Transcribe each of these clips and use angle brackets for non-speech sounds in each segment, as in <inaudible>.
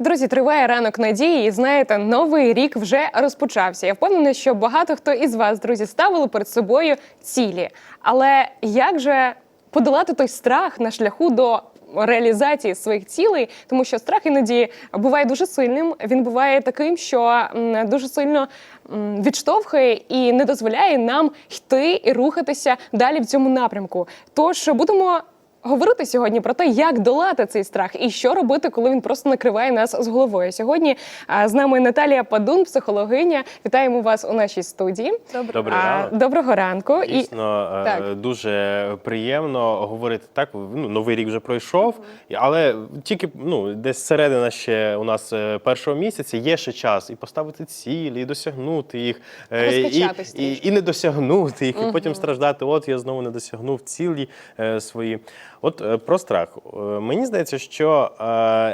Друзі, триває ранок надії, і знаєте, новий рік вже розпочався. Я впевнена, що багато хто із вас, друзі, ставили перед собою цілі. Але як же подолати той страх на шляху до реалізації своїх цілей? Тому що страх іноді буває дуже сильним. Він буває таким, що дуже сильно відштовхує і не дозволяє нам йти і рухатися далі в цьому напрямку. Тож будемо говорити сьогодні про те, як долати цей страх і що робити, коли він просто накриває нас з головою. Сьогодні з нами Наталія Падун, психологиня. Вітаємо вас у нашій студії. Добрий А. Доброго ранку. І Дійсно, е, Так. дуже приємно говорити так. Ну, новий рік вже пройшов, але тільки ну, десь середина ще у нас е, першого місяця є ще час і поставити цілі, і досягнути їх, е, і, і, і не досягнути їх, і потім страждати. От я знову не досягнув цілі свої. От е, про страх. Е, Мені здається, що е,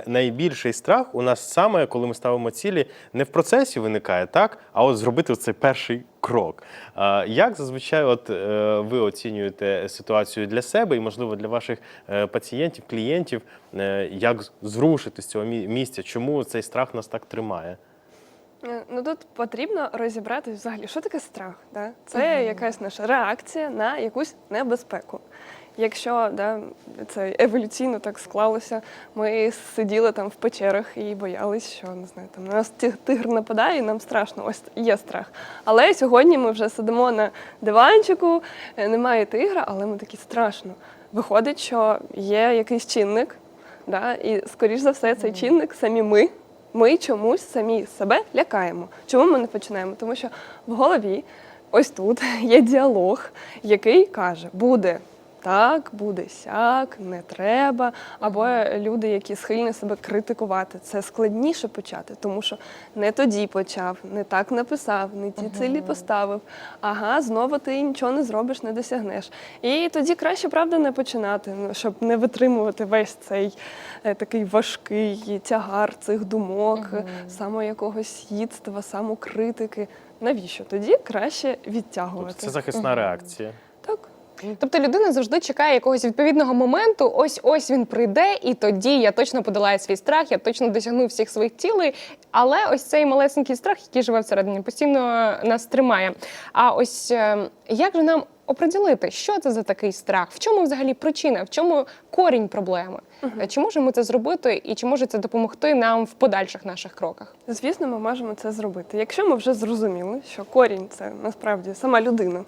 найбільший страх у нас саме, коли ми ставимо цілі, не в процесі виникає, так, а от зробити цей перший крок. Е, Як зазвичай, от е, ви оцінюєте ситуацію для себе і, можливо, для ваших е, пацієнтів, клієнтів, е, як зрушити з цього місця? Чому цей страх нас так тримає? Ну тут потрібно розібратися взагалі, що таке страх. Да? Це якась наша реакція на якусь небезпеку. Якщо да, це еволюційно так склалося, ми сиділи там в печерах і боялись, що не знаю, там на нас тигр нападає, і нам страшно. Ось є страх. Але сьогодні ми вже сидимо на диванчику, е, немає тигра, але ми такі страшно. Виходить, що є якийсь чинник, да, і скоріш за все, цей чинник самі ми. Ми чомусь самі себе лякаємо. Чому ми не починаємо? Тому що в голові, ось тут, є діалог, який каже: буде так, буде сяк, не треба. Або люди, які схильні себе критикувати. Це складніше почати, тому що не тоді почав, не так написав, не ті цілі поставив. Ага, знову ти нічого не зробиш, не досягнеш. І тоді краще, правда, не починати, ну, щоб не витримувати весь цей е, такий важкий тягар цих думок, само якогось їдства, самокритики. Навіщо? Тоді краще відтягувати. Тобто це захисна реакція. Тобто людина завжди чекає якогось відповідного моменту. Ось ось він прийде, і тоді я точно подолаю свій страх, я точно досягну всіх своїх цілей. Але ось цей малесенький страх, який живе всередині, постійно нас тримає. А ось е, як же нам оприділити, що це за такий страх? В чому взагалі причина? В чому корінь проблеми? Е, Чи можемо це зробити, і чи може це допомогти нам в подальших наших кроках? Звісно, ми можемо це зробити. Якщо ми вже зрозуміли, що корінь це насправді сама людина,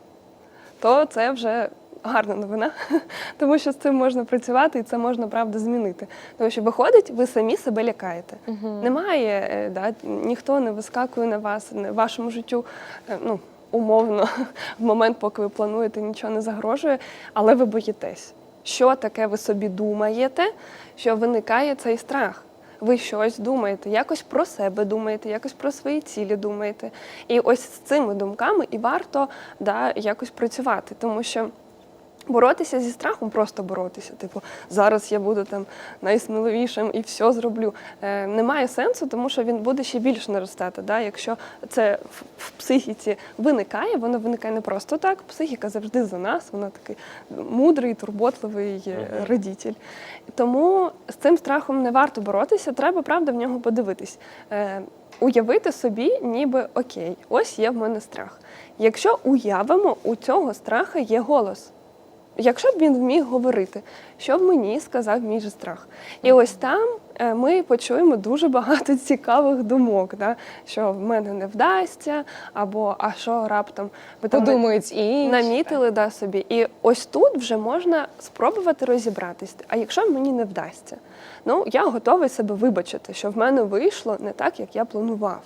то це вже гарна новина, <laughs> тому що з цим можна працювати і це можна правда змінити. Тому що виходить, ви самі себе лякаєте. Немає, е, да, ніхто не вискакує на вас, не- вашому життю. е, Ну, Умовно, <laughs> в момент, поки ви плануєте, нічого не загрожує, але ви боїтесь. Що таке ви собі думаєте, що виникає цей страх? Ви щось думаєте, якось про себе думаєте, якось про свої цілі думаєте. І ось з цими думками і варто да, якось працювати, тому що. Боротися зі страхом, просто боротися. Типу, зараз я буду там найсміливішим і все зроблю. Е, немає сенсу, тому що він буде ще більше наростати. Да? Якщо це в, в психіці виникає, воно виникає не просто так. Психіка завжди за нас, вона такий мудрий, турботливий е, Мгм. родитель. Тому з цим страхом не варто боротися, треба правда в нього подивитись. Е, уявити собі, ніби окей, ось є в мене страх. Якщо уявимо, у цього страха є голос. Якщо б він вміг говорити, що б мені сказав мій же страх. І ось там е, ми почуємо дуже багато <laughs> цікавих думок, да? що в мене не вдасться, або а що раптом ви там Подумають і намітили да, собі. І ось тут вже можна спробувати розібратись. А якщо мені не вдасться, ну я готовий себе вибачити, що в мене вийшло не так, як я планував.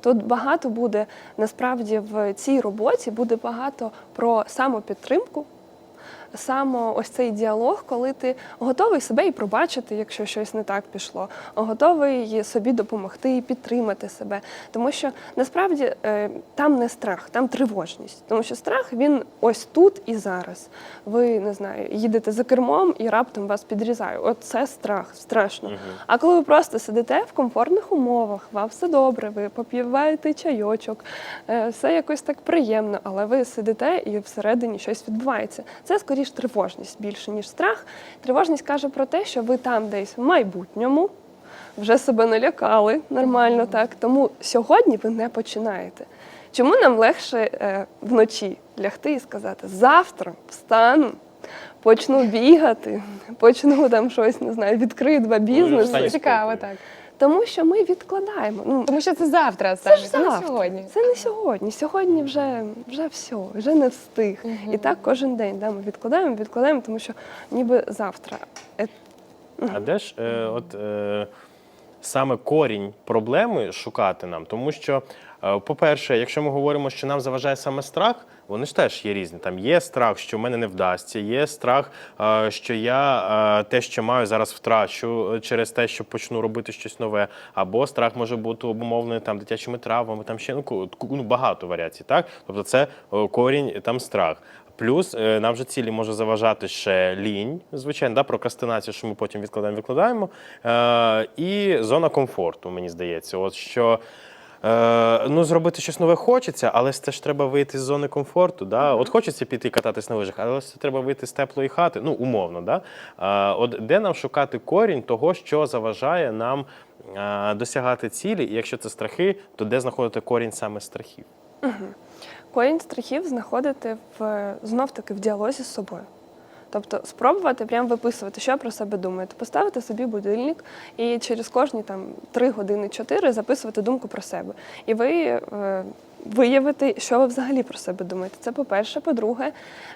Тут багато буде насправді в цій роботі буде багато про самопідтримку. Саме ось цей діалог, коли ти готовий себе і пробачити, якщо щось не так пішло, готовий собі допомогти і підтримати себе. Тому що насправді е, там не страх, там тривожність. Тому що страх він ось тут і зараз. Ви не знаю, їдете за кермом і раптом вас підрізає. От це страх, страшно. Мгм. А коли ви просто сидите в комфортних умовах, вам все добре, ви попіваєте чайочок, е, все якось так приємно, але ви сидите і всередині щось відбувається. Це скоріш тривожність більше, ніж страх. Тривожність каже про те, що ви там десь в майбутньому. вже себе налякали нормально так. Тому сьогодні ви не починаєте. Чому нам легше е, вночі лягти і сказати завтра встану, почну бігати, почну там щось, не знаю, відкрию два бізнеси. встанеш. Цікаво, так. Тому що ми відкладаємо. Ну, Тому що це завтра це ж завтра. не сьогодні. Це не сьогодні. Сьогодні вже, вже все, вже не встиг. І так кожен день да, ми відкладаємо, відкладаємо, тому що ніби завтра. А де ж е, от, е, саме корінь проблеми шукати нам? Тому що, е, по-перше, якщо ми говоримо, що нам заважає саме страх, вони ж теж є різні. Там є страх, що в мене не вдасться, є страх, е, що я е, те, що маю, зараз втрачу через те, що почну робити щось нове. Або страх може бути обумовлений там дитячими травмами, там ще ну, ну, багато варіацій. Так? Тобто це корінь, там страх. Плюс е, нам же цілі може заважати ще лінь, звичайно, да, прокрастинація, що ми потім відкладаємо, відкладаємо. Е, і зона комфорту, мені здається. От що е, ну, зробити щось нове хочеться, але це ж треба вийти з зони комфорту. Да? От хочеться піти кататись на лижах, але це треба вийти з теплої хати, ну, умовно. Да? Е, от де нам шукати корінь того, що заважає нам е, досягати цілі, і якщо це страхи, то де знаходити корінь саме страхів? Корінь страхів знаходити в знов таки в діалозі з собою. Тобто спробувати прямо виписувати, що про себе думаєте, поставити собі будильник і через кожні там 3 години 4 записувати думку про себе. І ви е, виявите, що ви взагалі про себе думаєте. Це по-перше. По-друге,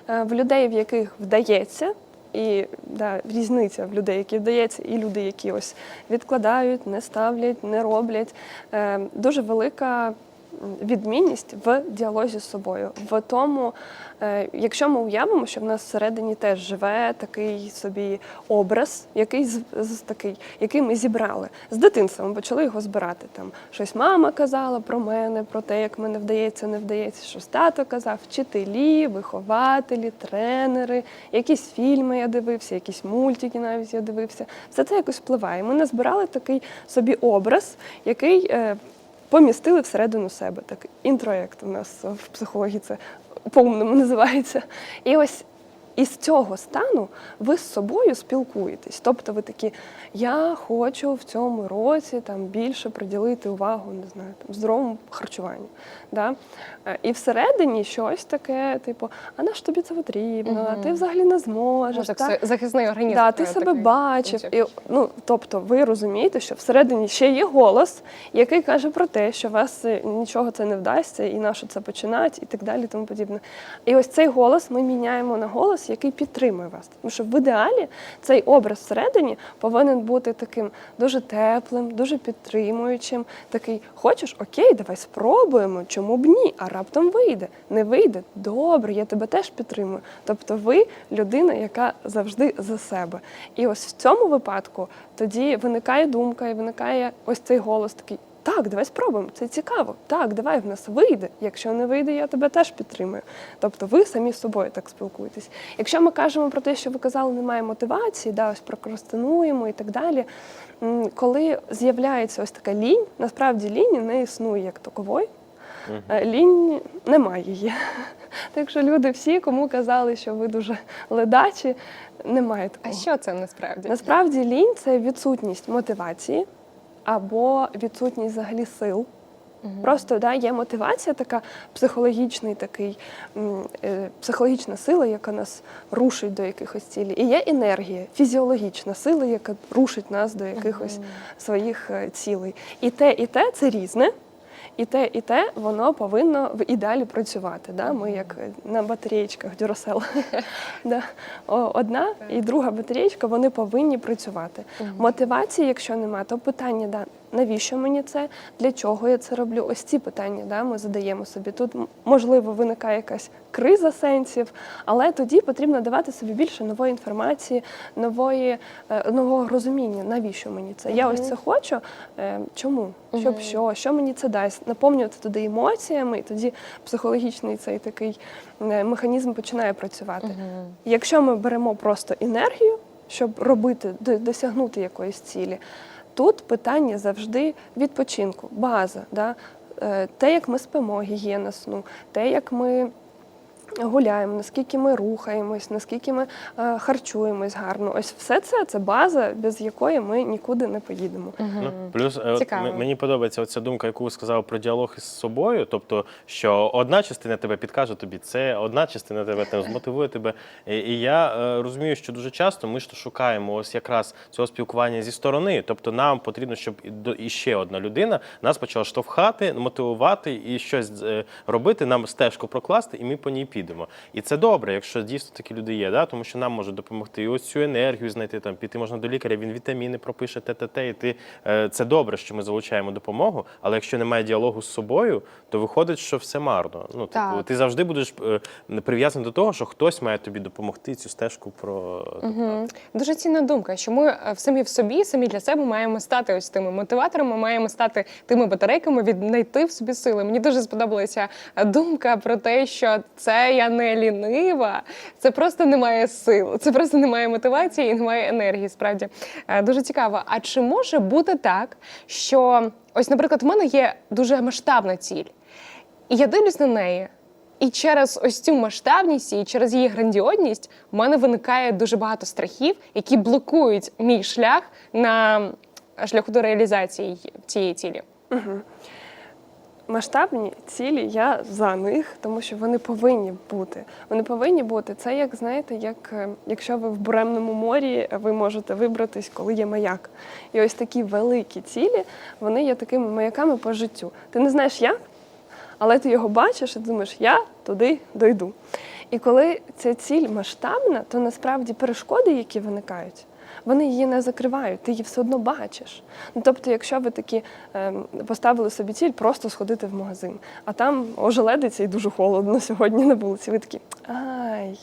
е, в людей, в яких вдається, і да, різниця в людей, які вдається, і люди, які ось відкладають, не ставлять, не роблять. Е, дуже велика відмінність в діалозі з собою, в тому, е, якщо ми уявимо, що в нас всередині теж живе такий собі образ, який з, такий, який ми зібрали з дитинства. Ми почали його збирати. Там щось мама казала про мене, про те, як мене вдається, не вдається, щось тато казав, вчителі, вихователі, тренери, якісь фільми я дивився, якісь мультики навіть я дивився. Все це якось впливає. Ми назбирали такий собі образ, який. Помістили всередину себе. Так, інтроєкт у нас в психології це по-умному називається. І ось із цього стану ви з собою спілкуєтесь. Тобто ви такі, я хочу в цьому році там більше приділити увагу, не знаю, там, здоровому харчуванню. Да? Е, І всередині щось таке, типу, а на що тобі це потрібно? А ти взагалі не Ну, зможеш. так, так? захисний організм. Да, ти себе такий. бачив. І, ну, тобто ви розумієте, що всередині ще є голос, який каже про те, що вас е, нічого це не вдасться, і на що це починати, і так далі, тому подібне. І ось цей голос ми міняємо на голос, який підтримує вас. Тому що в ідеалі цей образ всередині повинен бути таким дуже теплим, дуже підтримуючим. Такий, хочеш, окей, давай спробуємо. Чому б ні? А раптом вийде. Не вийде. Добре, я тебе теж підтримую. Тобто, ви людина, яка завжди за себе. І ось в цьому випадку тоді виникає думка, і виникає ось цей голос такий. Так, давай спробуємо, це цікаво. Так, давай в нас вийде. Якщо не вийде, я тебе теж підтримую. Тобто ви самі з собою так спілкуєтесь. Якщо ми кажемо про те, що ви казали, немає мотивації, да, ось прокрастинуємо і так далі. Коли з'являється ось така лінь, насправді лінь не існує як такової. Е, Лінь немає її. <laughs> Так що люди всі, кому казали, що ви дуже ледачі, немає такого. А що це насправді? Насправді лінь це відсутність мотивації або відсутність взагалі сил. Просто да, є мотивація, така психологічний такий, е, психологічна сила, яка нас рушить до якихось цілей. І є енергія, фізіологічна сила, яка рушить нас до якихось своїх е, цілей. І те, і те це різне. І те, і те, воно повинно в ідеалі працювати. Да? Ми як е, на батареєчках Duracell. <laughs> да. Одна і друга батареєчка, вони повинні працювати. Мотивації, якщо нема, то питання, да, навіщо мені це, для чого я це роблю? Ось ці питання да, ми задаємо собі. Тут, можливо, виникає якась криза сенсів, але тоді потрібно давати собі більше нової інформації, нової, е, нового розуміння, навіщо мені це. Я ось це хочу. е, Чому? Щоб що? Що мені це дасть? Наповнювати туди емоціями, і тоді психологічний цей такий е, механізм починає працювати. Якщо ми беремо просто енергію, щоб робити, досягнути якоїсь цілі, тут питання завжди відпочинку, база. Да? Е, Те, як ми спимо, гігієна сну, те, як ми гуляємо, наскільки ми рухаємось, наскільки ми е, харчуємось гарно. Ось все це це база, без якої ми нікуди не поїдемо. Ну, плюс е, от Цікаво. м- мені подобається оця думка, яку ви сказали про діалог із собою. Тобто, що одна частина тебе підкаже тобі це, одна частина тебе там змотивує тебе. І, і я е, розумію, що дуже часто ми ж то шукаємо ось якраз цього спілкування зі сторони. Тобто, нам потрібно, щоб і до- і ще одна людина нас почала штовхати, мотивувати і щось е, робити, нам стежку прокласти, і ми по ній підемо. І це добре, якщо дійсно такі люди є, да? тому що нам можуть допомогти і ось цю енергію знайти, там піти можна до лікаря, він вітаміни пропише, те, те, те, і ти е, це добре, що ми залучаємо допомогу. Але якщо немає діалогу з собою, то виходить, що все марно. Ну, типу, ти завжди будеш е, прив'язаний до того, що хтось має тобі допомогти цю стежку про Мгм. Дуже цінна думка, що ми е, самі в собі, самі для себе маємо стати ось тими мотиваторами, маємо стати тими батарейками, віднайти в собі сили. Мені дуже сподобалася думка про те, що це я не лінива, це просто немає сил, це просто немає мотивації і немає енергії. Справді Е, дуже цікаво. А чи може бути так, що ось, наприклад, в мене є дуже масштабна ціль, і я дивлюсь на неї. І через ось цю масштабність і через її грандіозність в мене виникає дуже багато страхів, які блокують мій шлях на шляху до реалізації цієї цілі. Масштабні цілі я за них, тому що вони повинні бути. Вони повинні бути. Це як знаєте, як е, якщо ви в буремному морі, ви можете вибратись, коли є маяк. І ось такі великі цілі, вони є такими маяками по життю. Ти не знаєш як, але ти його бачиш і думаєш, я туди дойду. І коли ця ціль масштабна, то насправді перешкоди, які виникають, вони її не закривають, ти її все одно бачиш. Ну, тобто, якщо ви такі ем, поставили собі ціль просто сходити в магазин, а там ожеледиться і дуже холодно <laughs> сьогодні на вулиці, ви такі ай.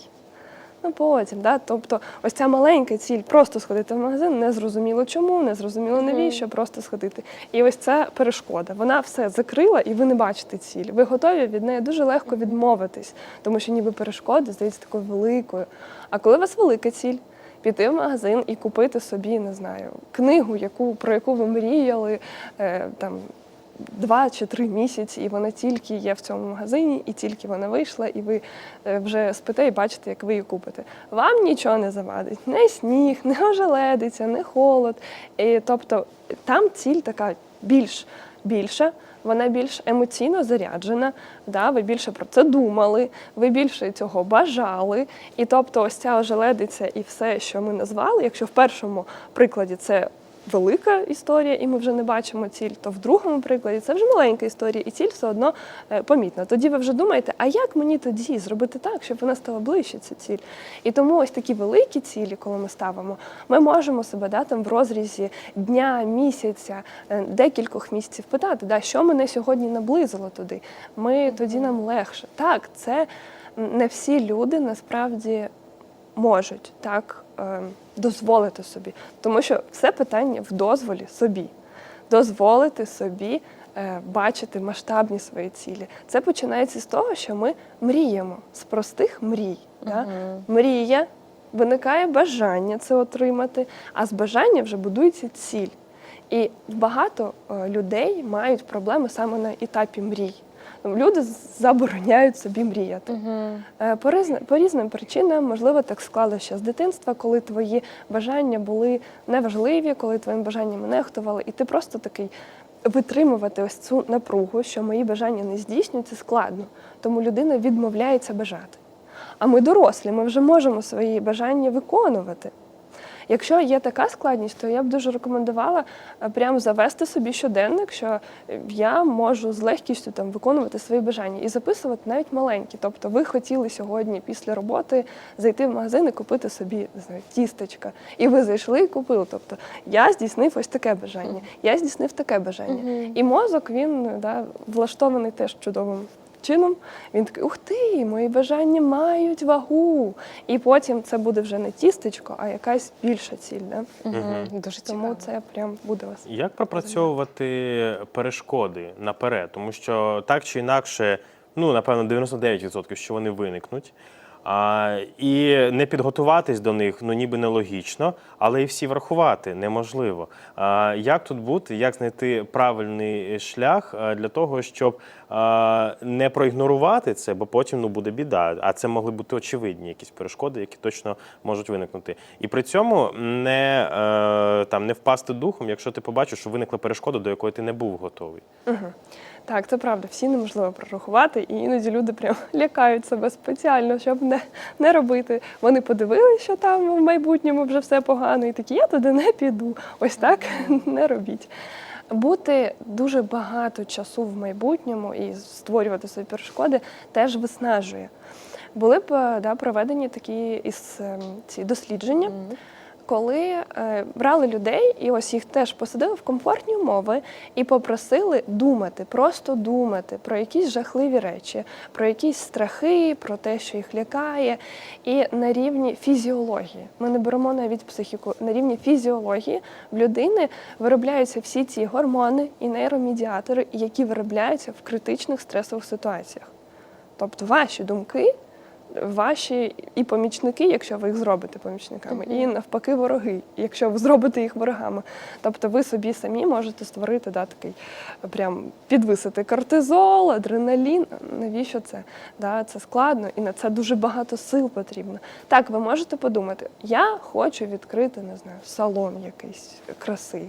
Ну потім, да? тобто ось ця маленька ціль просто сходити в магазин, не зрозуміло чому, не зрозуміло навіщо, просто сходити. І ось ця перешкода. Вона все закрила, і ви не бачите ціль. Ви готові від неї дуже легко відмовитись, тому що ніби перешкода здається такою великою. А коли у вас велика ціль, піти в магазин і купити собі, не знаю, книгу, яку, про яку ви мріяли е, там. Два чи три місяці, і вона тільки є в цьому магазині, і тільки вона вийшла, і ви е, вже спите і бачите, як ви її купите. Вам нічого не завадить, не сніг, не ожеледиця, не холод. І, тобто там ціль така більш більша, вона більш емоційно заряджена. Да? Ви більше про це думали, ви більше цього бажали. І тобто, ось ця ожеледиця і все, що ми назвали, якщо в першому прикладі це велика історія, і ми вже не бачимо ціль, то в другому прикладі це вже маленька історія, і ціль все одно е, помітна. Тоді ви вже думаєте, а як мені тоді зробити так, щоб вона стала ближче, ця ціль? І тому ось такі великі цілі, коли ми ставимо, ми можемо себе да, там в розрізі дня, місяця, е, декількох місяців питати, да, що мене сьогодні наблизило туди. Ми тоді нам легше. Так, це не всі люди насправді можуть так дозволити собі. Тому що все питання в дозволі собі. Дозволити собі е, бачити масштабні свої цілі. Це починається з того, що ми мріємо з простих мрій. Да? Мрія, виникає бажання це отримати, а з бажання вже будується ціль. І багато е, людей мають проблеми саме на етапі мрій. Люди забороняють собі мріяти. Е, По, різн- по різним причинам, можливо, так склалося з дитинства, коли твої бажання були неважливі, коли твоїм бажаннями нехтували, і ти просто такий витримувати ось цю напругу, що мої бажання не здійснюються, складно. Тому людина відмовляється бажати. А ми дорослі, ми вже можемо свої бажання виконувати. Якщо є така складність, то я б дуже рекомендувала е, прямо завести собі щоденник, що е, я можу з легкістю там виконувати свої бажання і записувати навіть маленькі. Тобто, ви хотіли сьогодні після роботи зайти в магазин і купити собі не знаю, тістечка. І ви зайшли і купили. Тобто я здійснив ось таке бажання, я здійснив таке бажання. І мозок він да, влаштований теж чудовим чином. Він такий, ух ти, мої бажання мають вагу. І потім це буде вже не тістечко, а якась більша ціль. Да? Угу. Дуже Тому цікаво. це прям буде вас. Як пропрацьовувати перешкоди наперед? Тому що так чи інакше, ну напевно, 99% що вони виникнуть. А, і не підготуватись до них, ну ніби нелогічно, але і всі врахувати неможливо. А, як тут бути, як знайти правильний шлях для того, щоб а, не проігнорувати це, бо потім ну, буде біда. А це могли бути очевидні якісь перешкоди, які точно можуть виникнути. І при цьому не, е, там, не впасти духом, якщо ти побачиш, що виникла перешкода, до якої ти не був готовий. Так, це правда, всі неможливо прорахувати, і іноді люди прям <laughs> лякають себе спеціально, щоб не, не робити. Вони подивилися, що там в майбутньому вже все погано, і такі, я туди не піду. Ось так <laughs> не робіть. Бути дуже багато часу в майбутньому і створювати свої перешкоди теж виснажує. Були б е, да, проведені такі із, ем, ці дослідження, коли е, брали людей, і ось їх теж посадили в комфортні умови і попросили думати, просто думати про якісь жахливі речі, про якісь страхи, про те, що їх лякає. І на рівні фізіології, ми не беремо навіть психіку, на рівні фізіології в людини виробляються всі ці гормони і нейромедіатори, які виробляються в критичних стресових ситуаціях. Тобто ваші думки ваші і помічники, якщо ви їх зробите помічниками, і навпаки, вороги, якщо ви зробите їх ворогами. Тобто ви собі самі можете створити да, такий прям підвисити кортизол, адреналін. Навіщо це? Да, це складно і на це дуже багато сил потрібно. Так, ви можете подумати, я хочу відкрити, не знаю, салон якийсь краси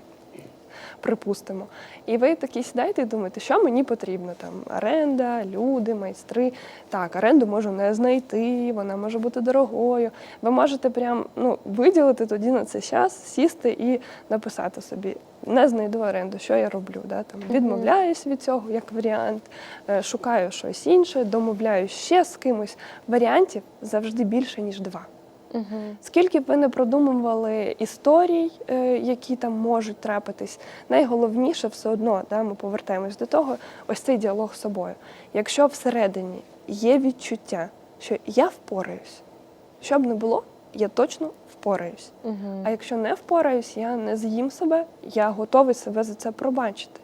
припустимо. І ви такі сідаєте і думаєте, що мені потрібно там оренда, люди, майстри. Так, оренду можу не знайти, вона може бути дорогою. Ви можете прям ну, виділити тоді на це час, сісти і написати собі. Не знайду оренду, що я роблю. Да? Там, відмовляюсь від цього як варіант, е, шукаю щось інше, домовляюсь ще з кимось. Варіантів завжди більше, ніж два. Скільки б ви не продумували історій, е, які там можуть трапитись, найголовніше все одно, да, ми повертаємось до того, ось цей діалог з собою. Якщо всередині є відчуття, що я впораюсь, що б не було, я точно впораюсь. А якщо не впораюсь, я не з'їм себе, я готовий себе за це пробачити.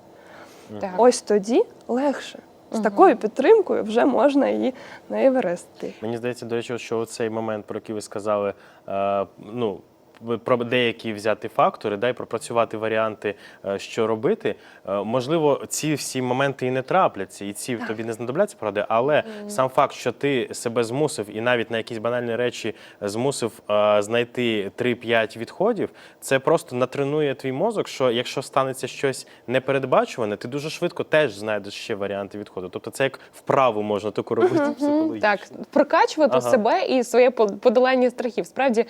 Так. Ось тоді легше. З такою підтримкою вже можна її на Еверест. Мені здається, до речі, що цей момент, про який ви сказали, е, ну. Про деякі взяти фактори, дай пропрацювати варіанти, е, що робити. Е, Можливо, ці всі моменти і не трапляться, і ці тобі не знадобляться поради, але сам факт, що ти себе змусив і навіть на якісь банальні речі змусив е, знайти 3-5 відходів, це просто натренує твій мозок, що якщо станеться щось непередбачуване, ти дуже швидко теж знайдеш ще варіанти відходу. Тобто це як вправу можна таку робити психологічно. Так, прокачувати Ага. себе і своє по- подолання страхів. Справді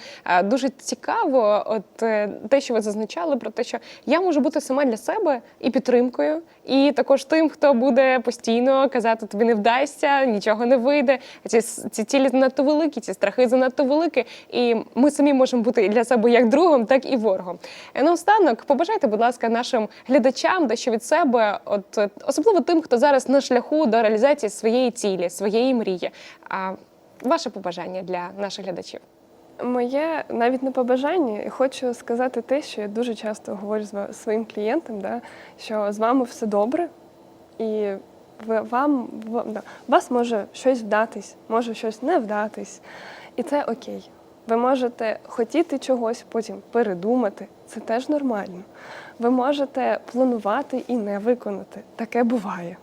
дуже цікаво, от е, те, що ви зазначали, про те, що я можу бути сама для себе і підтримкою, і також тим, хто буде постійно казати, тобі не вдасться, нічого не вийде. Ці, ці цілі занадто великі, ці страхи занадто великі. І ми самі можемо бути для себе як другом, так і ворогом. Е, Наостанок, побажайте, будь ласка, нашим глядачам дещо від себе, от е, особливо тим, хто зараз на шляху до реалізації своєї цілі, своєї мрії. А ваше побажання для наших глядачів? Моє навіть не побажання, і хочу сказати те, що я дуже часто говорю з своїм клієнтам, да, що з вами все добре, і вам, вас може щось вдатись, може щось не вдатись. І це окей. Ви можете хотіти чогось, потім передумати. Це теж нормально. Ви можете планувати і не виконати. Таке буває.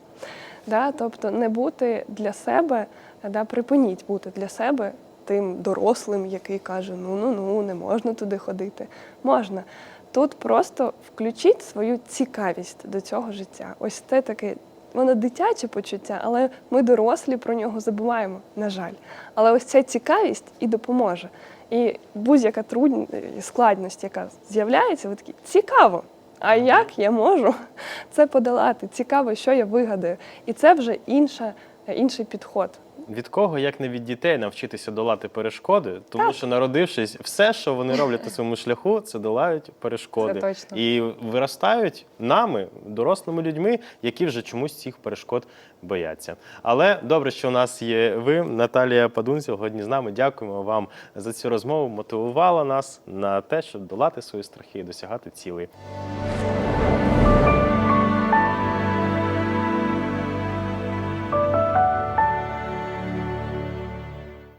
Да? Тобто не бути для себе, да, припиніть бути для себе тим дорослим, який каже: ну ну ну не можна туди ходити. Можна. Тут просто включіть свою цікавість до цього життя. Ось це таке. Воно дитяче почуття, але ми дорослі про нього забуваємо, на жаль. Але ось ця цікавість і допоможе. І будь-яка трудн... складність, яка з'являється, ви такі цікаво. А як я можу це подолати? Цікаво, що я вигадаю. І це вже інша, інший підход. Від кого, як не від дітей, навчитися долати перешкоди, тому що народившись, все, що вони роблять на своєму шляху, це долають перешкоди. Це точно. І виростають нами, дорослими людьми, які вже чомусь цих перешкод бояться. Але добре, що у нас є ви, Наталія Падун, сьогодні з нами. Дякуємо вам за цю розмову. Мотивувала нас на те, щоб долати свої страхи і досягати цілей.